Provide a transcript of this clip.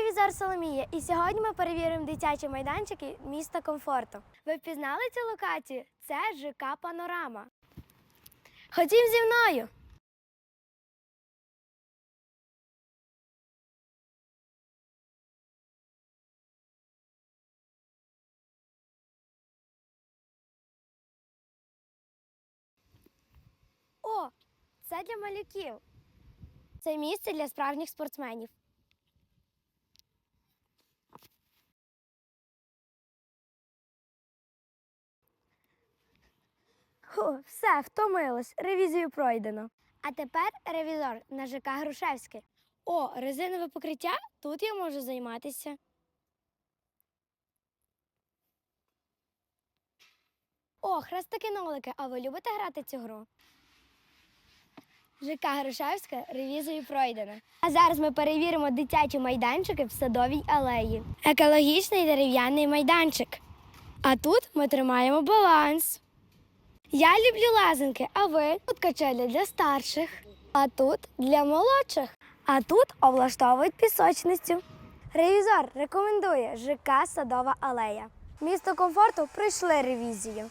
ревізор Соломія, і сьогодні ми перевіримо дитячі майданчики міста комфорту. Ви впізнали цю локацію? Це ЖК Панорама. Ходім зі мною. О, це для малюків. Це місце для справжніх спортсменів. Ху, все, втомилось. Ревізію пройдено. А тепер ревізор на ЖК Грушевське. О, резинове покриття? Тут я можу займатися. О, хрестики-нолики, а ви любите грати цю гру? ЖК Грушевська ревізію пройдено. А зараз ми перевіримо дитячі майданчики в садовій алеї. Екологічний дерев'яний майданчик. А тут ми тримаємо баланс. Я люблю лазанки, а ви тут качелі для старших, а тут для молодших. А тут облаштовують пісочницю. Ревізор рекомендує ЖК Садова алея. Місто комфорту пройшли ревізію.